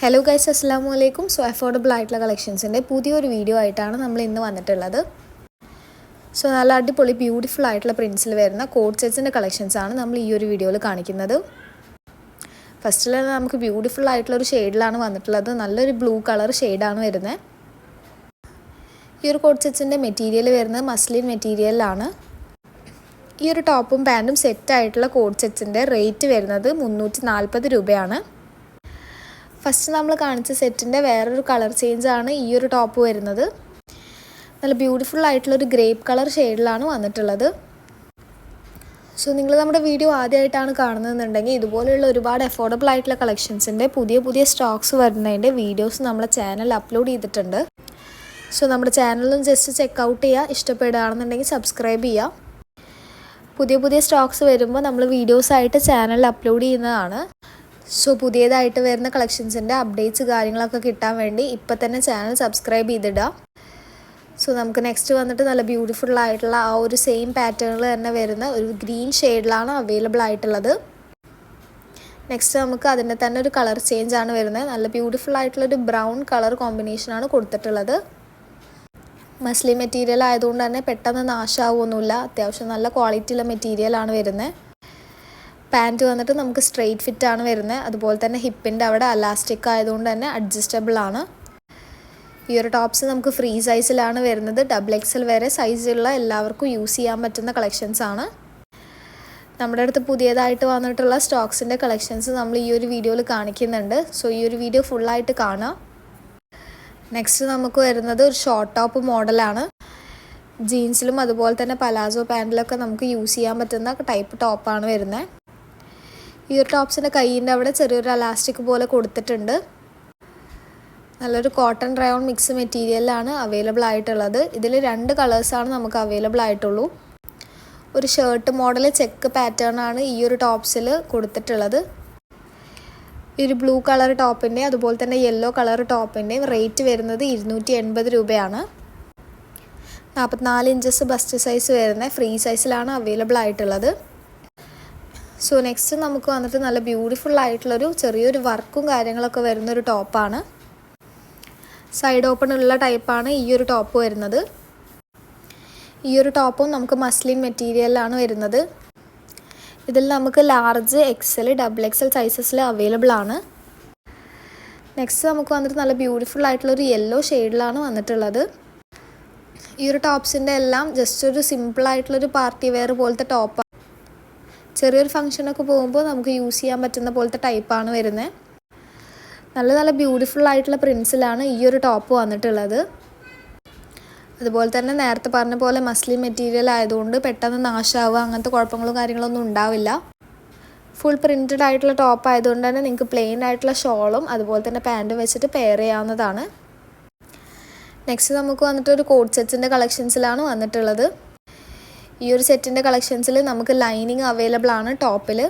Hello guys അസ്സാം വലൈക്കും so affordable ആയിട്ടുള്ള കളക്ഷൻസിന്റെ പുതിയൊരു വീഡിയോ ആയിട്ടാണ് നമ്മൾ ഇന്ന് വന്നിട്ടുള്ളത്. സോ നല്ല അടിപൊളി ബ്യൂട്ടിഫുൾ ആയിട്ടുള്ള പ്രിൻസിൽ വരുന്ന കോഡ് സെറ്റ്സിന്റെ കളക്ഷൻസാണ് നമ്മൾ ഈ ഒരു വീഡിയോയിൽ കാണിക്കുന്നത്. ഫസ്റ്റിൽ നമുക്ക് ബ്യൂട്ടിഫുൾ ആയിട്ടുള്ള ഒരു ഷെയ്ഡിലാണ് വന്നിട്ടുള്ളത്. നല്ലൊരു ബ്ലൂ കളർ ഷെയ്ഡാണ് വരുന്നത് ഈ ഒരു കോഡ് സെറ്റ്സിന്റെ മെറ്റീരിയൽ വരുന്നത് മസ്ലിൻ മെറ്റീരിയലിലാണ് ഈ ഒരു ടോപ്പും പാന്റും സെറ്റ് ആയിട്ടുള്ള കോഡ് സെറ്റ്സിന്റെ റേറ്റ് വരുന്നത് മുന്നൂറ്റി നാൽപ്പത് രൂപയാണ്. ഫസ്റ്റ് നമ്മൾ കാണിച്ച സെറ്റിന്റെ വേറൊരു കളർ ചേഞ്ചാണ് ഈ ഒരു ടോപ്പ് വരുന്നത്. നല്ല ബ്യൂട്ടിഫുൾ ആയിട്ടുള്ള ഒരു ഗ്രേപ്പ് കളർ ഷെയ്ഡിലാണ് വന്നിട്ടുള്ളത്. സോ നിങ്ങൾ നമ്മുടെ വീഡിയോ ആദ്യമായിട്ടാണ് കാണുന്നതെന്നുണ്ടെങ്കിൽ ഇതുപോലെയുള്ള ഒരുപാട് അഫോർഡബിൾ ആയിട്ടുള്ള കളക്ഷൻസിന്റെ പുതിയ പുതിയ സ്റ്റോക്സ് വരുന്നതിന്റെ വീഡിയോസ് നമ്മളെ ചാനൽ അപ്ലോഡ് ചെയ്തിട്ടുണ്ട്. സോ നമ്മുടെ ചാനലും ജസ്റ്റ് ചെക്ക് ഔട്ട് ചെയ്യുക ഇഷ്ടപ്പെടുകയാണെന്നുണ്ടെങ്കിൽ സബ്സ്ക്രൈബ് ചെയ്യുക പുതിയ പുതിയ സ്റ്റോക്സ് വരുമ്പോൾ നമ്മൾ വീഡിയോസായിട്ട് ചാനലിൽ അപ്ലോഡ് ചെയ്യുന്നതാണ്. സോ പുതിയതായിട്ട് വരുന്ന കളക്ഷൻസിന്റെ അപ്ഡേറ്റ്സ് കാര്യങ്ങളൊക്കെ കിട്ടാൻ വേണ്ടി ഇപ്പം തന്നെ ചാനൽ സബ്സ്ക്രൈബ് ചെയ്തിടുക സോ നമുക്ക് നെക്സ്റ്റ് വന്നിട്ട് നല്ല ബ്യൂട്ടിഫുൾ ആയിട്ടുള്ള ആ ഒരു സെയിം പാറ്റേണിൽ തന്നെ വരുന്ന ഒരു ഗ്രീൻ ഷെയ്ഡിലാണ് അവൈലബിൾ ആയിട്ടുള്ളത്. നെക്സ്റ്റ് നമുക്ക് അതിന്റെ തന്നെ ഒരു കളർ ചേഞ്ച് ആണ് വരുന്നത്. നല്ല ബ്യൂട്ടിഫുൾ ആയിട്ടുള്ള ഒരു ബ്രൗൺ കളർ കോമ്പിനേഷനാണ് കൊടുത്തിട്ടുള്ളത്. മസ്ലി മെറ്റീരിയൽ ആയതുകൊണ്ട് തന്നെ പെട്ടെന്ന് നാശമാവുമൊന്നുമില്ല അത്യാവശ്യം നല്ല ക്വാളിറ്റിയുള്ള മെറ്റീരിയലാണ് വരുന്നത്. പാന്റ് വന്നിട്ട് നമുക്ക് സ്ട്രെയിറ്റ് ഫിറ്റ് ആണ് വരുന്നത്. അതുപോലെ തന്നെ ഹിപ്പിന്റെ അവിടെ അലാസ്റ്റിക് ആയതുകൊണ്ട് തന്നെ അഡ്ജസ്റ്റബിൾ ആണ്. ഈ ഒരു ടോപ്സ് നമുക്ക് ഫ്രീ സൈസിലാണ് വരുന്നത്. ഡബിൾ എക്സൽ വരെ സൈസുള്ള എല്ലാവർക്കും യൂസ് ചെയ്യാൻ പറ്റുന്ന കളക്ഷൻസ് ആണ്. നമ്മുടെ അടുത്ത് പുതിയതായിട്ട് വന്നിട്ടുള്ള സ്റ്റോക്സിന്റെ കളക്ഷൻസ് നമ്മൾ ഈ ഒരു വീഡിയോയിൽ കാണിക്കുന്നുണ്ട്. സോ ഈ ഒരു വീഡിയോ ഫുള്ളായിട്ട് കാണാം. നെക്സ്റ്റ് നമുക്ക് വരുന്നത് ഒരു ഷോർട്ട് ടോപ്പ് മോഡലാണ് ജീൻസിലും അതുപോലെ തന്നെ പലാസോ പാന്റിലൊക്കെ നമുക്ക് യൂസ് ചെയ്യാൻ പറ്റുന്ന ടൈപ്പ് ടോപ്പാണ് വരുന്നത്. ഈ ഒരു ടോപ്സിന്റെ കയ്യിന്റെ അവിടെ ചെറിയൊരു അലാസ്റ്റിക് പോലെ കൊടുത്തിട്ടുണ്ട്. നല്ലൊരു കോട്ടൺ റയോൺ മിക്സ് മെറ്റീരിയലാണ് അവൈലബിൾ ആയിട്ടുള്ളത്. ഇതിൽ രണ്ട് കളേഴ്സാണ് നമുക്ക് അവൈലബിൾ ആയിട്ടുള്ളൂ. ഒരു ഷർട്ട് മോഡൽ ചെക്ക് പാറ്റേൺ ആണ് ഈ ഒരു ടോപ്സിൽ കൊടുത്തിട്ടുള്ളത്. ഈ ഒരു ബ്ലൂ കളർ ടോപ്പിന്റെ അതുപോലെ തന്നെ യെല്ലോ കളർ ടോപ്പിന്റെയും റേറ്റ് വരുന്നത് ഇരുന്നൂറ്റി എൺപത് രൂപയാണ്. നാൽപ്പത്തിനാല് ഇഞ്ചസ് ബസ്റ്റ് സൈസ് വരുന്ന ഫ്രീ സൈസിലാണ് അവൈലബിൾ ആയിട്ടുള്ളത്. സോ നെക്സ്റ്റ് നമുക്ക് വന്നിട്ട് നല്ല ബ്യൂട്ടിഫുൾ ആയിട്ടുള്ളൊരു ചെറിയൊരു വർക്കും കാര്യങ്ങളൊക്കെ വരുന്നൊരു ടോപ്പാണ് സൈഡ് ഓപ്പൺ ഉള്ള ടൈപ്പാണ് ഈ ഒരു ടോപ്പ് വരുന്നത്. ഈ ഒരു ടോപ്പും നമുക്ക് മസ്ലിൻ മെറ്റീരിയലാണ് വരുന്നത്. ഇതിൽ നമുക്ക് ലാർജ് എക്സൽ ഡബിൾ എക്സൽ സൈസസിൽ അവൈലബിൾ ആണ്. നെക്സ്റ്റ് നമുക്ക് വന്നിട്ട് നല്ല ബ്യൂട്ടിഫുൾ ആയിട്ടുള്ളൊരു യെല്ലോ ഷെയ്ഡിലാണ് വന്നിട്ടുള്ളത്. ഈ ഒരു ടോപ്സിന്റെ എല്ലാം ജസ്റ്റ് ഒരു സിമ്പിൾ ആയിട്ടുള്ളൊരു പാർട്ടി വെയർ പോലത്തെ ടോപ്പാണ് ചെറിയൊരു ഫംഗ്ഷനൊക്കെ പോകുമ്പോൾ നമുക്ക് യൂസ് ചെയ്യാൻ പറ്റുന്ന പോലത്തെ ടൈപ്പാണ് വരുന്നത് നല്ല നല്ല ബ്യൂട്ടിഫുൾ ആയിട്ടുള്ള പ്രിൻസിലാണ് ഈ ഒരു ടോപ്പ് വന്നിട്ടുള്ളത്. അതുപോലെ തന്നെ നേരത്തെ പറഞ്ഞ പോലെ മസ്ലി മെറ്റീരിയൽ ആയതുകൊണ്ട് പെട്ടെന്ന് നാശാവുക അങ്ങനത്തെ കുഴപ്പങ്ങളും കാര്യങ്ങളൊന്നും ഉണ്ടാവില്ല. ഫുൾ പ്രിന്റഡ് ആയിട്ടുള്ള ടോപ്പ് ആയതുകൊണ്ട് തന്നെ നിങ്ങൾക്ക് പ്ലെയിൻ ആയിട്ടുള്ള ഷോളും അതുപോലെ തന്നെ പാന്റും വെച്ചിട്ട് പെയർ ചെയ്യാവുന്നതാണ്. നെക്സ്റ്റ് നമുക്ക് വന്നിട്ട് ഒരു കോഡ് സെറ്റ്സിന്റെ കളക്ഷൻസിലാണ് വന്നിട്ടുള്ളത്. ഈ ഒരു സെറ്റിന്റെ കളക്ഷൻസിൽ നമുക്ക് ലൈനിങ് അവൈലബിൾ ആണ് ടോപ്പിൽ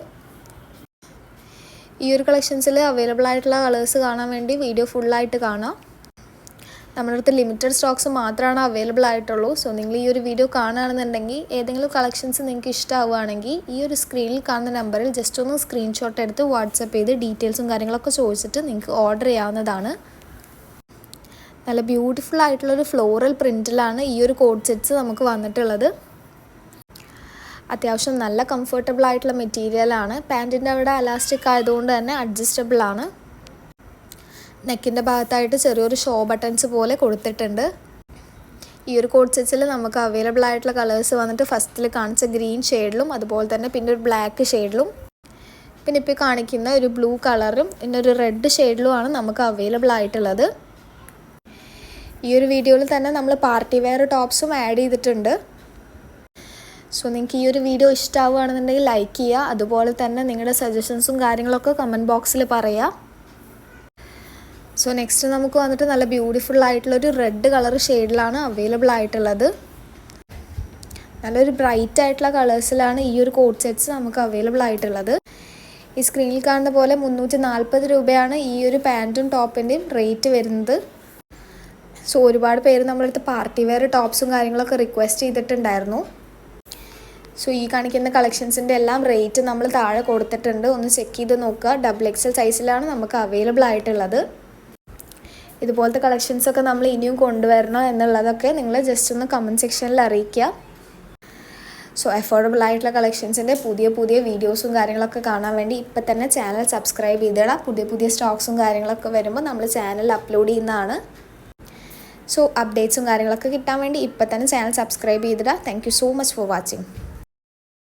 ഈ ഒരു കളക്ഷൻസിൽ അവൈലബിൾ ആയിട്ടുള്ള കളേഴ്സ് കാണാൻ വേണ്ടി വീഡിയോ ഫുള്ളായിട്ട് കാണാം. നമ്മുടെ അടുത്ത് ലിമിറ്റഡ് സ്റ്റോക്സ് മാത്രമാണ് അവൈലബിൾ ആയിട്ടുള്ളൂ. സോ നിങ്ങൾ ഈ ഒരു വീഡിയോ കാണുകയാണെന്നുണ്ടെങ്കിൽ ഏതെങ്കിലും കളക്ഷൻസ് നിങ്ങൾക്ക് ഇഷ്ടമാവുകയാണെങ്കിൽ ഈ ഒരു സ്ക്രീനിൽ കാണുന്ന നമ്പറിൽ ജസ്റ്റ് ഒന്ന് സ്ക്രീൻഷോട്ട് എടുത്ത് വാട്സപ്പ് ചെയ്ത് ഡീറ്റെയിൽസും കാര്യങ്ങളൊക്കെ ചോദിച്ചിട്ട് നിങ്ങൾക്ക് ഓർഡർ ചെയ്യാവുന്നതാണ്. നല്ല ബ്യൂട്ടിഫുൾ ആയിട്ടുള്ളൊരു ഫ്ലോറൽ പ്രിന്റിലാണ് ഈ ഒരു കോഡ് സെറ്റ്സ് നമുക്ക് വന്നിട്ടുള്ളത്. അത്യാവശ്യം നല്ല കംഫർട്ടബിൾ ആയിട്ടുള്ള മെറ്റീരിയലാണ് പാന്റിന്റെ അവിടെ അലാസ്റ്റിക് ആയതുകൊണ്ട് തന്നെ അഡ്ജസ്റ്റബിൾ ആണ്. നെക്കിന്റെ ഭാഗത്തായിട്ട് ചെറിയൊരു ഷോ ബട്ടൺസ് പോലെ കൊടുത്തിട്ടുണ്ട്. ഈ ഒരു കോഡ് സെറ്റ്സിൽ നമുക്ക് അവൈലബിൾ ആയിട്ടുള്ള കളേഴ്സ് വന്നിട്ട് ഫസ്റ്റിൽ കാണിച്ച ഗ്രീൻ ഷെയ്ഡിലും അതുപോലെ തന്നെ പിന്നെ ഒരു ബ്ലാക്ക് ഷെയ്ഡിലും പിന്നെ ഇപ്പോൾ കാണിക്കുന്ന ഒരു ബ്ലൂ കളറും പിന്നെ ഒരു റെഡ് ഷെയ്ഡിലുമാണ് നമുക്ക് അവൈലബിൾ ആയിട്ടുള്ളത്. ഈ ഒരു വീഡിയോയിൽ തന്നെ നമ്മൾ പാർട്ടി വെയർ ടോപ്സും ആഡ് ചെയ്തിട്ടുണ്ട്. സോ നിങ്ങൾക്ക് ഈ ഒരു വീഡിയോ ഇഷ്ടമാവുകയാണെന്നുണ്ടെങ്കിൽ ലൈക്ക് ചെയ്യുക. അതുപോലെ തന്നെ നിങ്ങളുടെ സജഷൻസും കാര്യങ്ങളൊക്കെ കമന്റ് ബോക്സിൽ പറയുക. സോ നെക്സ്റ്റ് നമുക്ക് വന്നിട്ട് നല്ല ബ്യൂട്ടിഫുൾ ആയിട്ടുള്ള ഒരു റെഡ് കളർ ഷെയ്ഡിലാണ് അവൈലബിൾ ആയിട്ടുള്ളത്. നല്ലൊരു ബ്രൈറ്റ് ആയിട്ടുള്ള കളേഴ്സിലാണ് ഈ ഒരു കോഡ് സെറ്റ്സ് നമുക്ക് അവൈലബിൾ ആയിട്ടുള്ളത്. ഈ സ്ക്രീനിൽ കാണുന്ന പോലെ മുന്നൂറ്റി നാൽപ്പത് രൂപയാണ് ഈ ഒരു പാന്റും ടോപ്പിന്റെയും റേറ്റ് വരുന്നത്. സോ ഒരുപാട് പേര് നമ്മളടുത്ത് പാർട്ടി വെയർ ടോപ്സും കാര്യങ്ങളൊക്കെ റിക്വസ്റ്റ് ചെയ്തിട്ടുണ്ടായിരുന്നു. സോ ഈ കാണിക്കുന്ന കളക്ഷൻസിന്റെ എല്ലാം റേറ്റ് നമ്മൾ താഴെ കൊടുത്തിട്ടുണ്ട്. ഒന്ന് ചെക്ക് ചെയ്ത് നോക്കുക. ഡബിൾ എക്സൽ സൈസിലാണ് നമുക്ക് അവൈലബിൾ ആയിട്ടുള്ളത്. ഇതുപോലത്തെ കളക്ഷൻസൊക്കെ നമ്മൾ ഇനിയും കൊണ്ടുവരണോ എന്നുള്ളതൊക്കെ നിങ്ങൾ ജസ്റ്റ് ഒന്ന് കമന്റ് സെക്ഷനിൽ അറിയിക്കുക. സോ അഫോർഡബിൾ ആയിട്ടുള്ള കളക്ഷൻസിന്റെ പുതിയ പുതിയ വീഡിയോസും കാര്യങ്ങളൊക്കെ കാണാൻ വേണ്ടി ഇപ്പം തന്നെ ചാനൽ സബ്സ്ക്രൈബ് ചെയ്തിടാം. പുതിയ പുതിയ സ്റ്റോക്സും കാര്യങ്ങളൊക്കെ വരുമ്പോൾ നമ്മൾ ചാനൽ അപ്ലോഡ് ചെയ്യുന്നതാണ്. സോ അപ്ഡേറ്റ്സും കാര്യങ്ങളൊക്കെ കിട്ടാൻ വേണ്ടി ഇപ്പം തന്നെ ചാനൽ സബ്സ്ക്രൈബ് ചെയ്തിടാം. Thank so much for watching